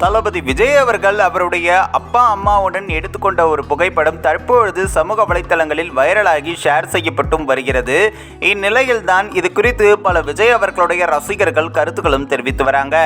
தளபதி விஜய் அவர்கள் அவருடைய அப்பா அம்மாவுடன் எடுத்துக்கொண்ட ஒரு புகைப்படம் தற்பொழுது சமூக வலைத்தளங்களில் வைரலாகி ஷேர் செய்யப்பட்டும் வருகிறது. இந்நிலையில்தான் இது குறித்து பல விஜய் அவர்களுடைய ரசிகர்கள் கருத்துக்களும் தெரிவித்து வராங்க.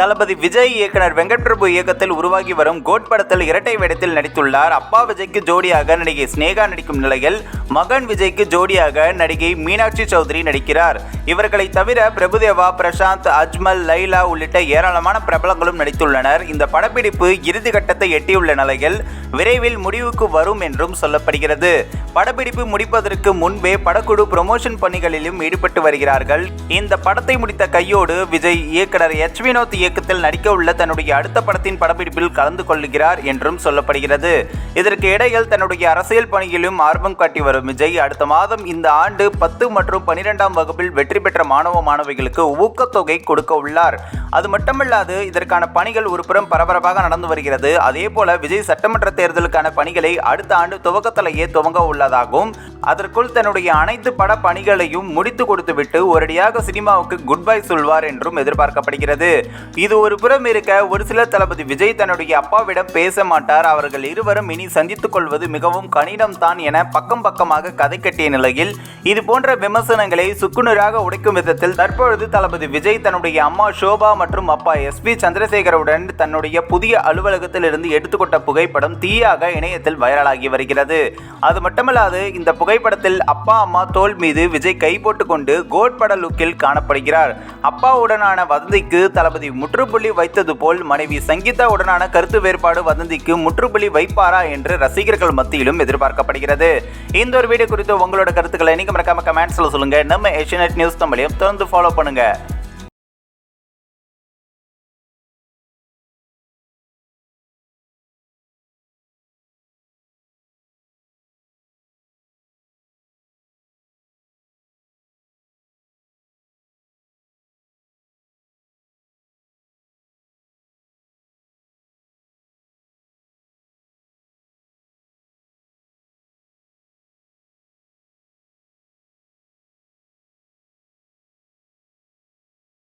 தளபதி விஜய் இயக்குனர் வெங்கட் பிரபு இயக்கத்தில் உருவாகி வரும் கோட் படத்தில் இரட்டை வேடத்தில் நடித்துள்ளார். அப்பா விஜய்க்கு ஜோடியாக நடிகை ஸ்னேகா நடிக்கும் நிலையில் மகன் விஜய்க்கு ஜோடியாக நடிகை மீனாட்சி சௌத்ரி நடிக்கிறார். இவர்களை தவிர பிரபுதேவா பிரசாந்த் அஜ்மல் லைலா உள்ளிட்ட ஏராளமான பிரபலங்களும் நடித்துள்ளனர். இந்த படப்பிடிப்பு இறுதி கட்டத்தை எட்டியுள்ள நிலையில் விரைவில் முடிவுக்கு வரும் என்றும் சொல்லப்படுகிறது. படப்பிடிப்பு முடிப்பதற்கு முன்பே படக்குழு ப்ரொமோஷன் பணிகளிலும் ஈடுபட்டு வருகிறார்கள். இந்த படத்தை முடித்த கையோடு விஜய் இயக்குனர் எச் வினோத் இயக்கத்தில் நடிக்க உள்ள தன்னுடைய அடுத்த படத்தின் படப்பிடிப்பில் கலந்து கொள்கிறார் என்றும் சொல்லப்படுகிறது. இதற்கு இடையில் தன்னுடைய அரசியல் பணியிலும் ஆர்வம் காட்டி வரும் விஜய் அடுத்த மாதம் இந்த ஆண்டு பத்து மற்றும் பனிரெண்டாம் வகுப்பில் வெற்றி பெற்ற மாணவ மாணவிகளுக்கு ஊக்கத்தொகை கொடுக்க உள்ளார். அது மட்டுமல்லாது இதற்கான பணிகள் ஒரு புறம் பரபரப்பாக நடந்து வருகிறது. அதே போல விஜய் சட்டமன்ற தேர்தலுக்கான பணிகளை அடுத்த ஆண்டு துவக்கத்திலேயே துவங்க உள்ளதாகவும் அதற்குள் தன்னுடைய அனைத்து பட பணிகளையும் முடித்து கொடுத்துவிட்டு ஒரடியாக சினிமாவுக்கு குட் பை சொல்வார் என்றும் எதிர்பார்க்கப்படுகிறது. இது ஒரு புறம் இருக்க ஒரு சில தளபதி விஜய் தன்னுடைய அப்பாவிடம் பேச மாட்டார். அவர்கள் இருவரும் இனி சந்தித்துக் கொள்வது மிகவும் கடினம் தான் என பக்கம் பக்கமாக கதை கட்டிய நிலையில் இது போன்ற விமர்சனங்களை சுக்குநூறாக உடைக்கும் விதத்தில் தற்பொழுது தளபதி விஜய் தன்னுடைய அம்மா ஷோபா மற்றும் அப்பா எஸ் பி சந்திரசேகருடன் தன்னுடைய புதிய அலுவலகத்தில் இருந்து எடுத்துக்கொண்ட புகைப்படம் தீயாக இணையத்தில் வைரலாகி வருகிறது. அது மட்டுமல்லாது இந்த புகை புகைப்படத்தில் அப்பா அம்மா தோல் மீது விஜய் கை போட்டுக்கொண்டு கோட் பட லுக்கில் காணப்படுகிறார். அப்பாவுடனான வதந்திக்கு தளபதி முற்றுப்புள்ளி வைத்தது போல் மனைவி சங்கீதா உடனான கருத்து வேறுபாடு வதந்திக்கு முற்றுப்புள்ளி வைப்பாரா என்று ரசிகர்கள் மத்தியிலும் எதிர்பார்க்கப்படுகிறது. இந்த ஒரு வீடியோ குறித்து உங்களோட கருத்துக்களை நீங்க மறக்காம கமெண்ட்ஸ்ல சொல்லுங்க. நம்ம ஏஷியநெட் நியூஸ் தமிழையும் தொடர்ந்து ஃபாலோ பண்ணுங்க.